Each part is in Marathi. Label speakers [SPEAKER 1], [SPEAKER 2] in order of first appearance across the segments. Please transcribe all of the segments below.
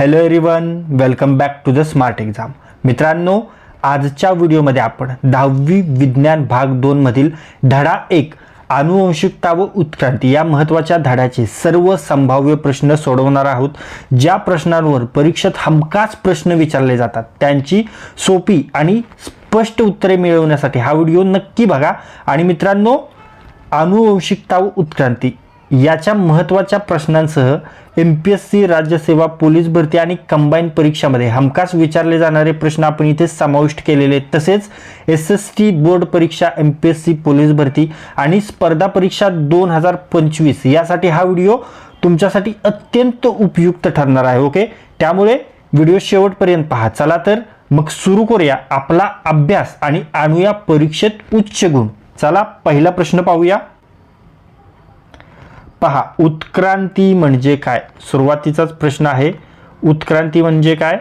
[SPEAKER 1] Hello everyone welcome back to the smart exam मित्रांनो आजच्या व्हिडिओमध्ये आपण दहावी विज्ञान भाग दोनमधील धडा एक आनुवंशिकता व उत्क्रांती या महत्त्वाच्या धड्याचे सर्व संभाव्य प्रश्न सोडवणार आहोत. ज्या प्रश्नांवर परीक्षेत हमखास प्रश्न विचारले जातात त्यांची सोपी आणि स्पष्ट उत्तरे मिळवण्यासाठी हा व्हिडिओ नक्की बघा. आणि मित्रांनो आनुवंशिकता व उत्क्रांती याच्या महत्त्वाच्या प्रश्नांसह एम पी एस सी राज्यसेवा पोलीस भरती आणि कंबाईन परीक्षामध्ये हमखास विचारले जाणारे प्रश्न आपण इथे समाविष्ट केलेले आहेत. तसेच एस एस टी बोर्ड परीक्षा M P S C police भरती आणि स्पर्धा परीक्षा दोन हजार पंचवीस यासाठी हा व्हिडिओ तुमच्यासाठी अत्यंत उपयुक्त ठरणार आहे ओके? त्यामुळे व्हिडिओ शेवटपर्यंत पहा. चला तर मग सुरू करूया आपला अभ्यास आणि आणूया परीक्षेत उच्च गुण. चला पहिला प्रश्न पाहूया. पहा उत्क्रांती म्हणजे काय? सुरुवातीचाच प्रश्न आहे. उत्क्रांती म्हणजे काय?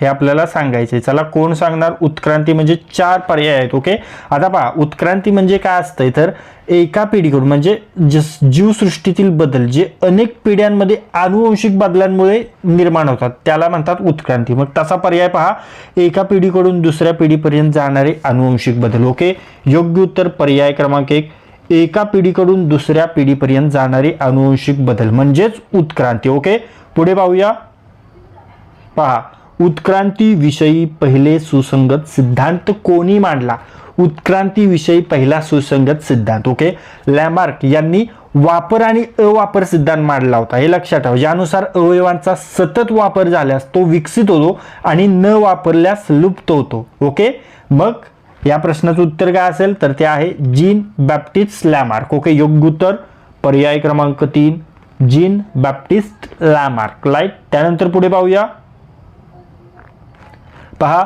[SPEAKER 1] हे आपल्याला सांगायचे चला कोण सांगणार? उत्क्रांती म्हणजे चार पर्याय आहेत ओके? आता पहा उत्क्रांती म्हणजे काय असतंय? तर एका पिढीकडून म्हणजे जस जीवसृष्टीतील बदल जे अनेक पिढ्यांमध्ये आनुवंशिक बदलांमुळे निर्माण होतात त्याला म्हणतात उत्क्रांती. मग तसा पर्याय पहा. एका पिढीकडून दुसऱ्या पिढीपर्यंत जाणारे आनुवंशिक बदल ओके? योग्य उत्तर पर्याय क्रमांक एक. एका पिढीकडून दुसऱ्या पिढीपर्यंत जाणारे अनुवंशिक बदल म्हणजेच उत्क्रांती ओके? पुढे पाहूया. पहा उत्क्रांतीविषयी पहिले सुसंगत सिद्धांत कोणी मांडला? उत्क्रांतीविषयी पहिला सुसंगत सिद्धांत ओके? लॅमार्क यांनी वापर आणि अवापर सिद्धांत मांडला होता. हे लक्षात ठेवा ज्यानुसार अवयवांचा सतत वापर झाल्यास तो विकसित होतो आणि न वापरल्यास लुप्त होतो ओके? मग या प्रश्नाचं उत्तर काय असेल? तर ते आहे जीन बॅप्टिस्ट लॅमार्क ओके योग्य उत्तर पर्याय क्रमांक तीन. जीन बॅप्टिस्ट लॅमार्क लाइट त्यानंतर पुढे पाहूया. पहा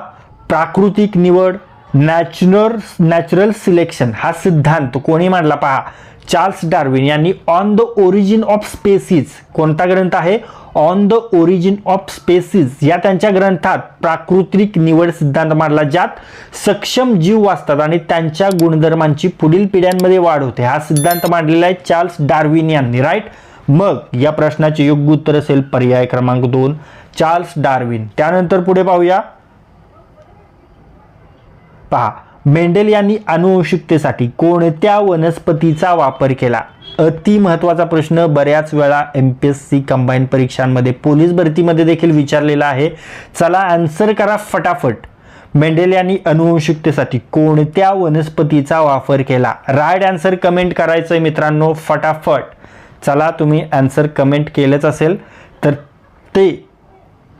[SPEAKER 1] प्राकृतिक निवड नॅचरल नॅचरल सिलेक्शन हा सिद्धांत कोणी मांडला पहा? चार्ल्स डार्विन यांनी on the origin of species कोणता ग्रंथ आहे? On the origin of species या त्यांच्या ग्रंथात प्राकृतिक निवड सिद्धांत मांडला ज्यात सक्षम जीव वाचतात आणि त्यांच्या गुणधर्मांची पुढील पिढ्यांमध्ये वाढ होते. हा सिद्धांत मांडलेला आहे चार्ल्स डार्विन यांनी राईट मग या प्रश्नाचे योग्य उत्तर असेल पर्याय क्रमांक दोन चार्ल्स डार्विन. त्यानंतर पुढे पाहूया. पहा मेंडेल यांनी अनुवंशिकतेसाठी कोणत्या वनस्पतीचा वापर केला? अति महत्त्वाचा प्रश्न बऱ्याच वेळा M P S C combine परीक्षांमध्ये पोलीस भरतीमध्ये देखील विचारलेला आहे. चला आन्सर करा फटाफट. मेंडेल यांनी अनुवंशिकतेसाठी कोणत्या वनस्पतीचा वापर केला? राईट आन्सर कमेंट करायचं आहे मित्रांनो फटाफट. चला तुम्ही आन्सर कमेंट केलंच असेल तर ते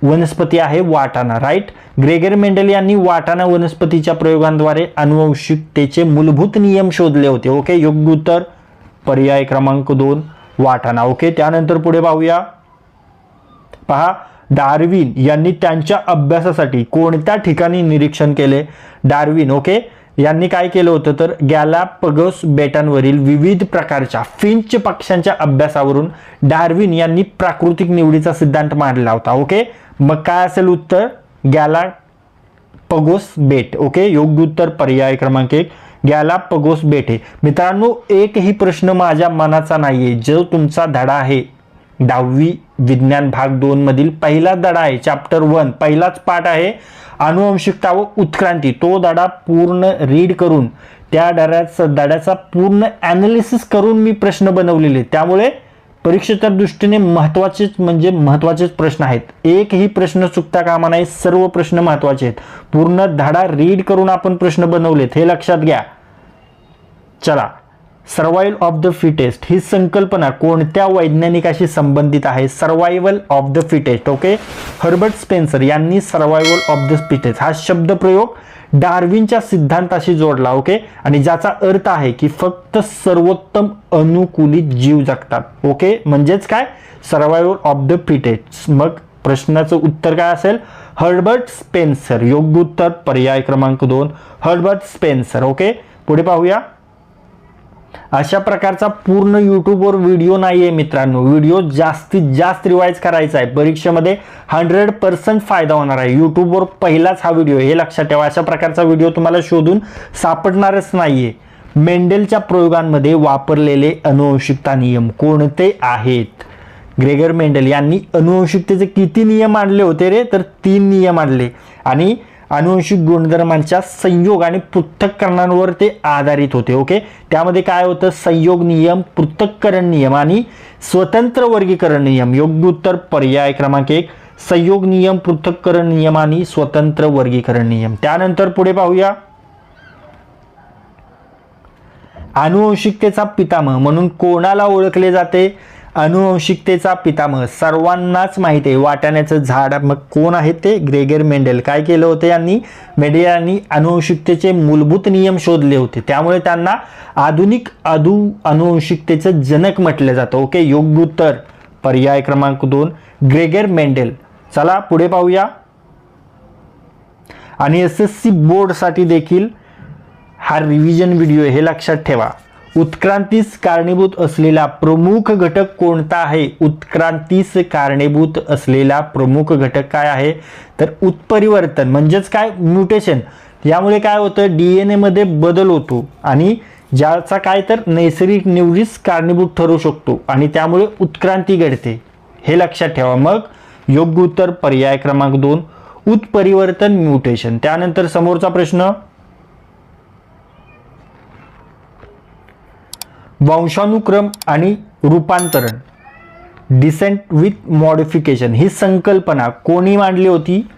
[SPEAKER 1] वनस्पती आहे वाटाणा राईट ग्रेगर मेंडल यांनी वाटाणा वनस्पतीच्या प्रयोगांद्वारे अनुवंशिकतेचे मूलभूत नियम शोधले होते. ओके योग्य उत्तर? पर्याय क्रमांक दोन वाटाणा. ओके त्यानंतर पुढे पाहूया. पहा डार्विन यांनी त्यांच्या अभ्यासासाठी कोणत्या ठिकाणी निरीक्षण केले? डार्विन ओके यांनी काय केलं होतं तर गॅलापगोस बेटांवरील विविध प्रकारच्या फिंच पक्ष्यांच्या अभ्यासावरून डार्विन यांनी प्राकृतिक निवडीचा सिद्धांत मांडला होता. ओके मग काय असेल उत्तर? गॅला पगोस बेट. ओके योग्य उत्तर पर्याय क्रमांक एक. गॅला पगोस बेट हे मित्रांनो एकही प्रश्न माझ्या मनाचा नाहीये. जो तुमचा धडा आहे. दहावी विज्ञान भाग दोन मधील पहिलाच धडा आहे. चॅप्टर वन पहिलाच पाठ आहे. अनुवंशिकता व उत्क्रांती. तो धडा पूर्ण रीड करून त्या धड्याचा धड्याचा पूर्ण ॲनालिसिस करून मी प्रश्न बनवलेले. त्यामुळे परीक्षेच्या दृष्टीने महत्त्वाचेच म्हणजे महत्त्वाचेच प्रश्न आहेत. एकही प्रश्न चुकता कामा नाही सर्व प्रश्न महत्त्वाचे आहेत. पूर्ण धाडा रीड करून आपण प्रश्न बनवलेत हे लक्षात घ्या. चला. सर्वायवल ऑफ द फिटेस्ट ही संकल्पना कोणत्या वैज्ञानिकाशी संबंधित आहे? Survival of the fittest okay Herbert Spencer यांनी सर्वायवल ऑफ द फिटेस्ट हा शब्दप्रयोग डार्विनच्या सिद्धांताशी जोडला ओके आणि ज्याचा अर्थ आहे की फक्त सर्वोत्तम अनुकूलित जीव जगतात ओके म्हणजेच काय? सर्वायवल ऑफ द फिटेस्ट मग प्रश्नाचं उत्तर काय असेल? हर्बर्ट स्पेन्सर योग्य उत्तर पर्याय क्रमांक दोन. हर्बर्ट स्पेन्सर ओके पुढे पाहूया. अशा प्रकारचा पूर्ण यूट्यूबवर व्हिडिओ नाही आहे मित्रांनो. व्हिडिओ जास्तीत जास्त रिवाईज करायचा आहे. परीक्षेमध्ये हंड्रेड पर्सेंट फायदा होणार आहे. यूट्यूबवर पहिलाच हा व्हिडिओ हे लक्षात ठेवा. अशा प्रकारचा व्हिडिओ तुम्हाला शोधून सापडणारच नाहीये. मेंडेलच्या प्रयोगांमध्ये वापरलेले अनुवंशिकता नियम कोणते आहेत? ग्रेगर मेंडल यांनी अनुवंशिकतेचे किती नियम आणले होते रे? तर तीन नियम आणले. आणि अनुवंशिक गुणधर्मांच्या संयोग आणि पृथक्करणांवर ते आधारित होते ओके त्यामध्ये काय होतं? संयोग नियम पृथक्करण नियम आणि स्वतंत्र वर्गीकरण नियम. योग्य उत्तर पर्याय क्रमांक एक. संयोग नियम पृथक्करण नियम आणि स्वतंत्र वर्गीकरण नियम. त्यानंतर पुढे पाहूया. अनुवंशिकतेचा पितामह म्हणून कोणाला ओळखले जाते? अनुवंशिकतेचा पितामह. सर्वांनाच माहिती आहे वाटाण्याचं झाड मग कोण आहे ते? Gregor Mendel. काय केलं होतं यांनी? मेंडेल यांनी अनुवंशिकतेचे मूलभूत नियम शोधले होते. त्यामुळे त्यांना आधुनिक अधु अनुवंशिकतेचं जनक म्हटलं जातं. ओके योग्य उत्तर. पर्याय क्रमांक दोन. Gregor Mendel. चला पुढे पाहूया. आणि एस एस सी बोर्डसाठी देखील हा रिव्हिजन व्हिडिओ हे लक्षात ठेवा. उत्क्रांतीस कारणीभूत असलेला प्रमुख घटक कोणता आहे? उत्क्रांतीस कारणीभूत असलेला प्रमुख घटक काय आहे? तर उत्परिवर्तन म्हणजेच काय? म्युटेशन. यामुळे काय होतं? डी एन एमध्ये बदल होतो आणि ज्याचा काय तर नैसर्गिक निवडीस कारणीभूत ठरू शकतो आणि त्यामुळे उत्क्रांती घडते. हे लक्षात ठेवा मग. योग्य उत्तर पर्याय क्रमांक दोन. उत्परिवर्तन म्युटेशन. त्यानंतर समोरचा प्रश्न. वंशानुक्रम आणि रूपांतरण. डिसेंट विथ मॉडिफिकेशन ही संकल्पना कोणी मांडली होती?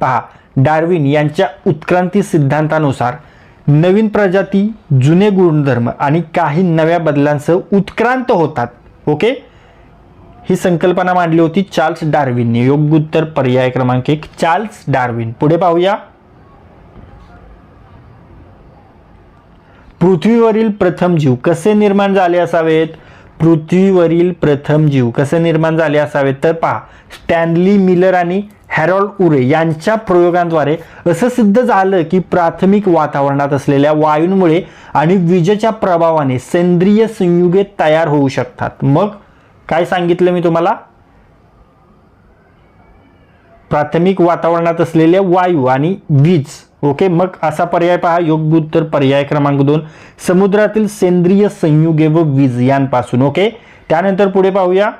[SPEAKER 1] पहा डार्विन यांच्या उत्क्रांती सिद्धांतानुसार नवीन प्रजाती जुने गुणधर्म आणि काही नव्या बदलांसह उत्क्रांत होतात. ओके ही संकल्पना मांडली होती चार्ल्स डार्विनने. योग्य उत्तर पर्याय क्रमांक एक चार्ल्स डार्विन. पुढे पाहूया. पृथ्वीवरील प्रथम जीव कसे निर्माण झाले असावेत? पृथ्वीवरील प्रथम जीव कसे निर्माण झाले असावेत? तर पहा स्टॅनली मिलर आणि हॅरॉल्ड उरे यांच्या प्रयोगांद्वारे असं सिद्ध झालं की प्राथमिक वातावरणात असलेल्या वायूंमुळे आणि विजेच्या प्रभावाने सेंद्रिय संयुगे तयार होऊ शकतात. मग काय सांगितलं मी तुम्हाला? प्राथमिक वातावरणात असलेल्या वायू आणि वीज ओके मग असा पर्याय पहा. योग्य उत्तर पर्याय क्रमांक दोन. समुद्रातील सेंद्रिय संयुगे व वीज यांपासून ओके? त्यानंतर पुढे पाहूया.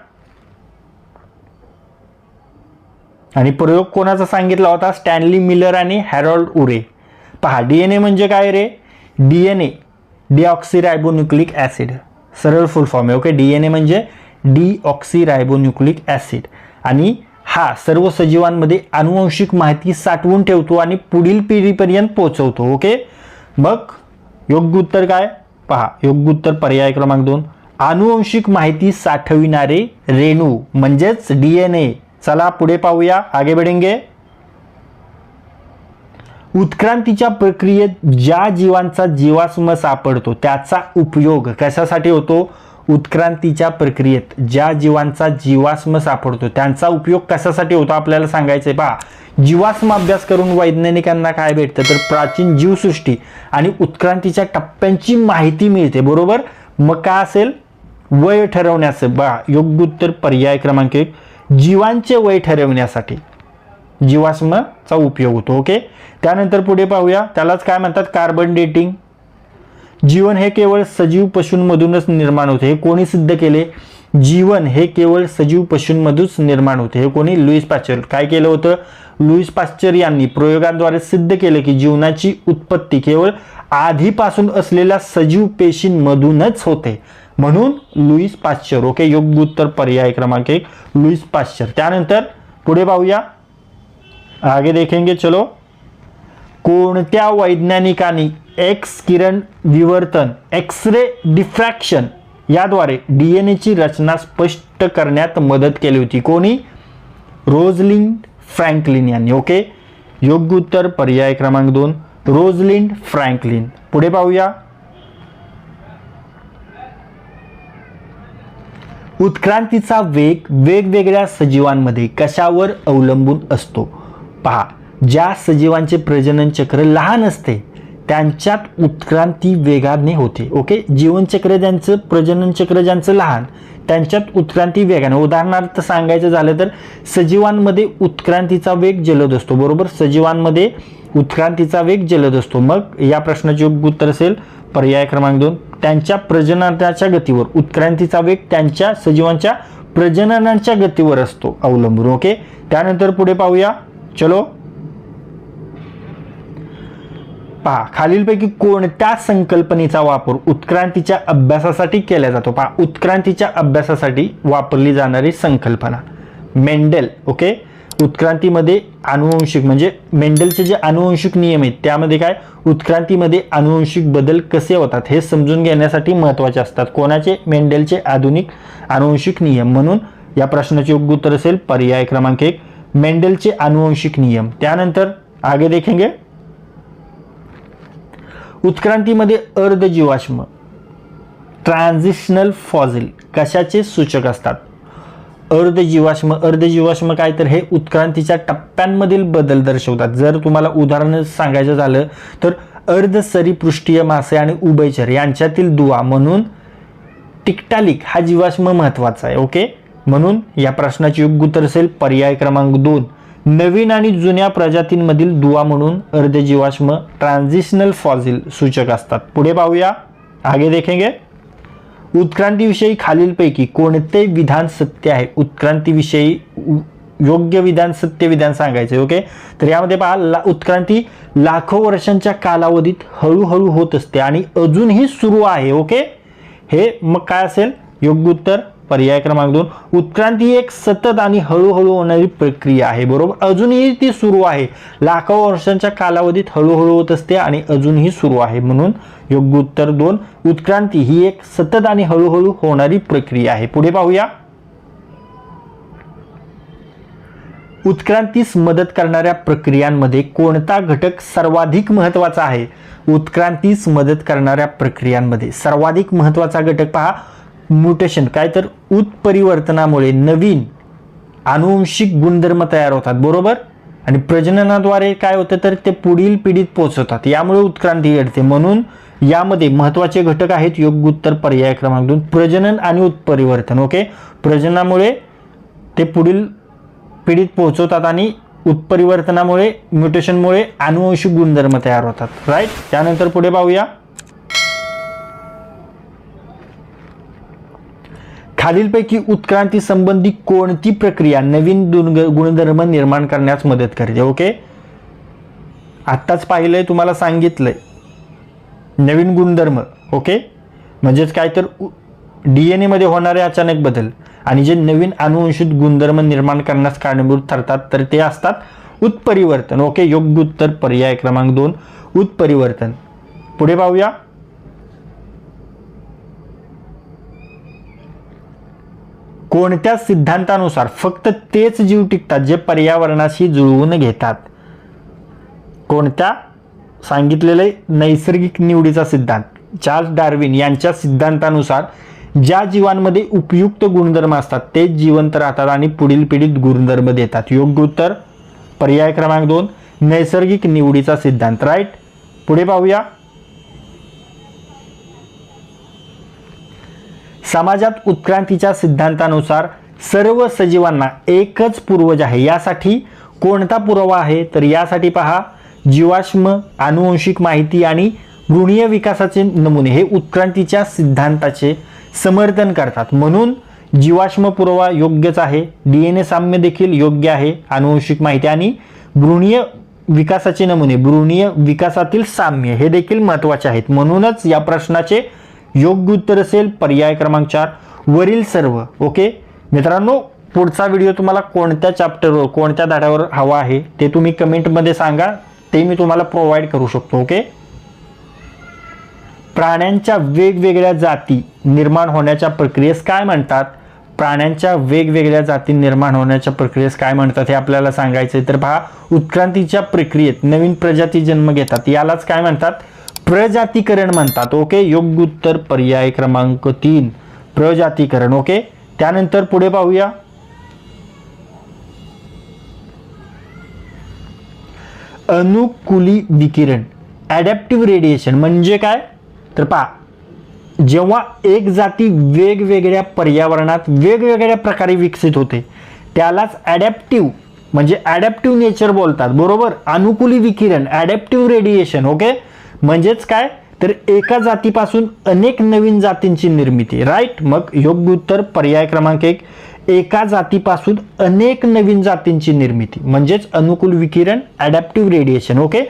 [SPEAKER 1] आणि प्रयोग कोणाचा सांगितला होता? स्टॅनली मिलर आणि हॅरोल्ड उरे. पहा डीएनए म्हणजे काय रे? डीएनए डिऑक्सिरायबोन्युक्लिक ॲसिड सरळ फुल फॉर्म आहे ओके? डीएनए म्हणजे डिऑक्सिरायबोन्युक्लिक ॲसिड आणि हा सर्व सजीवांमध्ये अनुवंशिक माहिती साठवून ठेवतो आणि पुढील पिढीपर्यंत पोहोचवतो ओके? मग योग्य उत्तर काय? पहा योग्य उत्तर पर्याय क्रमांक दोन. अनुवंशिक माहिती साठविणारे रेणू म्हणजेच डीएनए चला पुढे पाहूया. आगे बढेंगे. उत्क्रांतीच्या प्रक्रियेत ज्या जीवांचा जीवाश्म सापडतो त्याचा उपयोग कशासाठी होतो? उत्क्रांतीच्या प्रक्रियेत ज्या जीवांचा जीवाश्म सापडतो त्यांचा उपयोग कशासाठी होतो आपल्याला सांगायचंय पहा. जीवाश्म अभ्यास करून वैज्ञानिकांना काय भेटतं? तर प्राचीन जीवसृष्टी आणि उत्क्रांतीच्या टप्प्यांची माहिती मिळते बरोबर? मग काय असेल? वय ठरवण्याचं बा योग्य उत्तर पर्याय क्रमांक एक. जीवांचे वय ठरवण्यासाठी जीवाश्मचा उपयोग होतो ओके? त्यानंतर पुढे पाहूया. त्यालाच काय म्हणतात? Carbon dating. जीवन हे केवळ सजीव पशूंमधूनच निर्माण होते. हे कोणी सिद्ध केले? जीवन हे केवळ सजीव पशूंमधूनच निर्माण होते. हे कोणी? लुईस पाश्चर काय केलं होतं? लुईस पाश्चर यांनी प्रयोगांद्वारे सिद्ध केले की जीवनाची उत्पत्ती केवळ आधीपासून असलेल्या सजीव पेशींमधूनच होते. म्हणून लुईस पाश्चर ओके योग्य उत्तर पर्याय क्रमांक एक. लुईस पाश्चर त्यानंतर पुढे पाहूया. आगे देखेंगे चलो. कोणत्या वैज्ञानिकांनी एक्स किरण विवर्तन एक्स रे डिफ्रॅक्शन याद्वारे डी एन एची रचना स्पष्ट करण्यात मदत केली होती. कोणी? रोजलिंड फ्रँकलिन यांनी ओके? योग्य उत्तर पर्याय क्रमांक दोन रोजलिंड फ्रँकलिन. पुढे पाहूया. उत्क्रांतीचा वेग वेगवेगळ्या सजीवांमध्ये कशावर अवलंबून असतो? पहा ज्या सजीवांचे प्रजनन चक्र लहान असते त्यांच्यात उत्क्रांती वेगाने होते ओके जीवनचक्र ज्यांचं प्रजननचक्र ज्यांचं लहान त्यांच्यात उत्क्रांती वेगाने. उदाहरणार्थ सांगायचं झालं तर सजीवांमध्ये उत्क्रांतीचा वेग जलद असतो बरोबर? सजीवांमध्ये उत्क्रांतीचा वेग जलद असतो. मग या प्रश्नाचे योग्य उत्तर असेल पर्याय क्रमांक दोन. त्यांच्या प्रजननाच्या गतीवर उत्क्रांतीचा वेग त्यांच्या सजीवांच्या प्रजननाच्या गतीवर असतो अवलंबून ओके त्यानंतर पुढे पाहूया. चलो पहा खालीलपैकी कोणत्या संकल्पनेचा वापर उत्क्रांतीच्या अभ्यासासाठी केला जातो? पहा उत्क्रांतीच्या अभ्यासासाठी वापरली जाणारी संकल्पना. Mendel okay? उत्क्रांतीमध्ये अनुवंशिक म्हणजे मेंडलचे जे अनुवंशिक नियम आहेत त्यामध्ये काय? उत्क्रांतीमध्ये अनुवंशिक बदल कसे होतात हे समजून घेण्यासाठी महत्त्वाचे असतात. कोणाचे? मेंडेलचे आधुनिक अनुवंशिक नियम. म्हणून या प्रश्नाचे योग्य उत्तर असेल पर्याय क्रमांक एक. मेंडलचे अनुवंशिक नियम. त्यानंतर आगे देखेंगे. उत्क्रांतीमध्ये अर्धजीवाश्म ट्रान्झिशनल फॉझिल कशाचे सूचक असतात? अर्धजीवाश्म अर्धजीवाश्म काय तर हे उत्क्रांतीच्या टप्प्यांमधील बदल दर्शवतात. जर तुम्हाला उदाहरण सांगायचं झालं तर अर्धसरीपृष्ठीय मासे आणि उभयचर यांच्यातील दुवा म्हणून टिकटालिक हा जीवाश्म महत्त्वाचा आहे ओके? म्हणून या प्रश्नाची योग्य उत्तर असेल पर्याय क्रमांक दोन. नवीन आणि जुन्या प्रजातींमधील दुवा म्हणून अर्धजीवाश्म ट्रान्झिशनल फॉझिल सूचक असतात. पुढे पाहूया. आगे देखेंगे. उत्क्रांतीविषयी खालीलपैकी कोणते विधान सत्य आहे? उत्क्रांतीविषयी योग्य विधान सत्य विधान सांगायचे ओके तर यामध्ये पहा ला उत्क्रांती लाखो वर्षांच्या कालावधीत हळूहळू होत असते आणि अजूनही सुरू आहे ओके हे मग काय असेल? योग्य उत्तर पर्याय क्रमांक दोन उत्क्रांती एक सतत आणि हळूहळू होणारी प्रक्रिया आहे बरोबर? अजूनही ती सुरू आहे. लाखो वर्षांच्या कालावधीत हळूहळू होत असते आणि अजूनही सुरू आहे म्हणून योग्य उत्तर दोन उत्क्रांती ही एक सतत आणि हळूहळू होणारी प्रक्रिया आहे. पुढे पाहूया. उत्क्रांतीस मदत करणाऱ्या प्रक्रियांमध्ये कोणता घटक सर्वाधिक महत्त्वाचा आहे? उत्क्रांतीस मदत करणाऱ्या प्रक्रियांमध्ये सर्वाधिक महत्त्वाचा घटक पहा. म्युटेशन काय तर उत्परिवर्तनामुळे नवीन अनुवंशिक गुणधर्म तयार होतात बरोबर? आणि प्रजननाद्वारे काय होतं तर ते पुढील पिढीत पोहोचवतात यामुळे उत्क्रांती घडते. म्हणून यामध्ये महत्त्वाचे घटक आहेत योग्य उत्तर पर्याय क्रमांक दोन प्रजनन आणि उत्परिवर्तन ओके? प्रजननामुळे ते पुढील पिढीत पोहोचवतात आणि उत्परिवर्तनामुळे म्युटेशनमुळे अनुवंशिक गुणधर्म तयार होतात. राईट त्यानंतर पुढे पाहूया. खालीलपैकी उत्क्रांती संबंधी कोणती प्रक्रिया नवीन गुणधर्म निर्माण करण्यास मदत करते? ओके आत्ताच पाहिलंय तुम्हाला सांगितलंय. नवीन गुणधर्म ओके म्हणजेच काय तर डी एन एमध्ये होणारे अचानक बदल आणि जे नवीन अनुवंशित गुणधर्म निर्माण करण्यास कारणीभूत ठरतात तर ते असतात उत्परिवर्तन. ओके योग्य उत्तर पर्याय क्रमांक दोन उत्परिवर्तन. पुढे पाहूया. कोणत्या सिद्धांतानुसार फक्त तेच जीव टिकतात जे पर्यावरणाशी जुळवून घेतात? कोणत्या? सांगितलेले नैसर्गिक निवडीचा सिद्धांत. चार्ल्स डार्विन यांच्या सिद्धांतानुसार ज्या जीवांमध्ये उपयुक्त गुणधर्म असतात तेच जिवंत राहतात आणि पुढील पिढीत गुणधर्म देतात. योग्य उत्तर? पर्याय क्रमांक दोन. नैसर्गिक निवडीचा सिद्धांत. राईट? पुढे पाहूया. समाजात उत्क्रांतीच्या सिद्धांतानुसार सर्व सजीवांना एकच पूर्वज आहे. यासाठी कोणता पुरावा आहे? तर यासाठी पहा जीवाश्म अनुवंशिक माहिती आणि भ्रूणीय विकासाचे नमुने हे उत्क्रांतीच्या सिद्धांताचे समर्थन करतात. म्हणून जीवाश्म पुरावा योग्यच आहे. डी एन ए साम्य देखील योग्य आहे. अनुवंशिक माहिती आणि भ्रूणीय विकासाचे नमुने भ्रूणीय विकासातील साम्य हे देखील महत्त्वाचे आहेत. म्हणूनच या प्रश्नाचे योग्य उत्तर असेल पर्याय क्रमांक चार. वरील सर्व ओके? मित्रांनो पुढचा व्हिडिओ तुम्हाला कोणत्या चॅप्टरवर कोणत्या धड्यावर हवा आहे ते तुम्ही कमेंटमध्ये सांगा. ते मी तुम्हाला प्रोव्हाइड करू शकतो ओके? प्राण्यांच्या वेगवेगळ्या जाती निर्माण होण्याच्या प्रक्रियेस काय म्हणतात? प्राण्यांच्या वेगवेगळ्या जाती निर्माण होण्याच्या प्रक्रियेस काय म्हणतात हे आपल्याला सांगायचं तर पहा उत्क्रांतीच्या प्रक्रियेत नवीन प्रजाती जन्म घेतात. यालाच काय म्हणतात? प्रजातीकरण म्हणतात ओके? योग्य उत्तर पर्याय क्रमांक तीन प्रजातीकरण ओके? त्यानंतर पुढे पाहूया. अनुकूली विकिरण ॲडॅप्टिव्ह रेडिएशन म्हणजे काय? तर पहा जेव्हा एक जाती वेगवेगळ्या पर्यावरणात वेगवेगळ्या प्रकारे विकसित होते त्यालाच ॲडॅप्टिव्ह म्हणजे ॲडॅप्टिव्ह नेचर बोलतात बरोबर? अनुकूली विकिरण ॲडॅप्टिव्ह रेडिएशन ओके? म्हणजेच काय? तर एका जातीपासून अनेक नवीन जातींची निर्मिती. राईट मग योग्य उत्तर पर्याय क्रमांक एक. एका जातीपासून अनेक नवीन जातींची निर्मिती. म्हणजेच अनुकूल विकिरण अडॅप्टिव्ह रेडिएशन ओके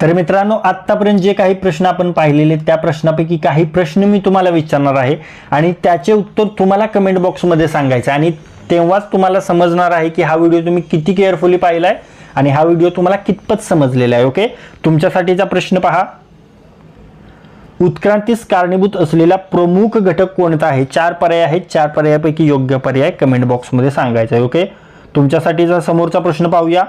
[SPEAKER 1] तर मित्रांनो आत्तापर्यंत जे काही प्रश्न आपण पाहिलेले त्या प्रश्नापैकी काही प्रश्न मी तुम्हाला विचारणार आहे आणि त्याचे उत्तर तुम्हाला कमेंट बॉक्समध्ये सांगायचं आहे. आणि तेव्हाच तुम्हाला समजणार आहे की हा व्हिडिओ तुम्ही किती केअरफुली पाहिला आहे आणि हा व्हिडिओ तुम्हाला कितपत समजलेला आहे ओके तुमच्यासाठीचा प्रश्न पहा. उत्क्रांतीस कारणीभूत असलेला प्रमुख घटक कोणता आहे? चार पर्याय आहेत. चार पर्यायापैकी योग्य पर्याय कमेंट बॉक्समध्ये सांगायचा आहे ओके तुमच्यासाठीचा समोरचा प्रश्न पाहूया.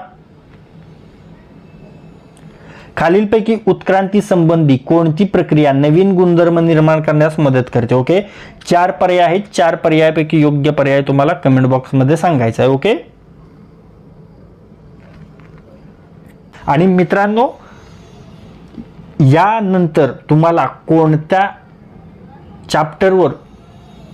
[SPEAKER 1] खालीलपैकी उत्क्रांती संबंधी कोणती प्रक्रिया नवीन गुणधर्म निर्माण करण्यास मदत करते ओके? चार पर्याय आहेत. चार पर्यायापैकी योग्य पर्याय तुम्हाला कमेंट बॉक्समध्ये सांगायचा आहे ओके? आणि मित्रांनो यानंतर तुम्हाला कोणत्या चॅप्टरवर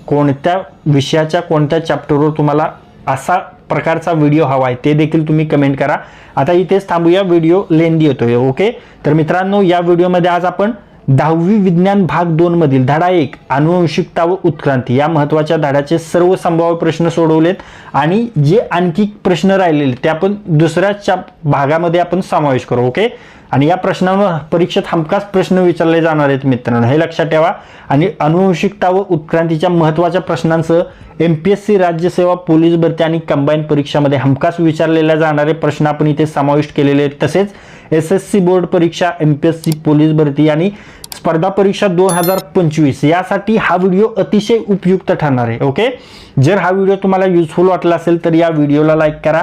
[SPEAKER 1] कोणत्या विषयाच्या कोणत्या चॅप्टरवर तुम्हाला असा प्रकारचा व्हिडिओ हवा आहे ते देखील तुम्ही कमेंट करा. आता इथेच थांबूया व्हिडिओ लेंदी येतोय ओके तर मित्रांनो या व्हिडिओमध्ये आज आपण दहावी विज्ञान भाग दोन मधील धडा एक अनुवंशिकता व उत्क्रांती या महत्त्वाच्या धड्याचे सर्व संभाव्य प्रश्न सोडवलेत आणि जे आणखी प्रश्न राहिलेले ते आपण दुसऱ्या भागामध्ये आपण समावेश करू ओके आणि या प्रश्नावर परीक्षेत हमखास प्रश्न विचारले जाणार आहेत मित्रांनो. हे लक्षात ठेवा. आणि अनुवंशिकता व उत्क्रांतीच्या महत्त्वाच्या प्रश्नांसह एम पी एस सी राज्यसेवा पोलीस भरती आणि कंबाईन परीक्षामध्ये हमखास विचारलेल्या जाणारे प्रश्न आपण इथे समाविष्ट केलेले आहेत. तसेच एस एस सी बोर्ड परीक्षा M P S C police भरती आणि स्पर्धा परीक्षा दोन हजार पंचवीस यासाठी हा व्हिडिओ अतिशय उपयुक्त ठरणार आहे. ओके? जर हा व्हिडिओ तुम्हाला युजफुल वाटला असेल तर या व्हिडिओला लाईक करा.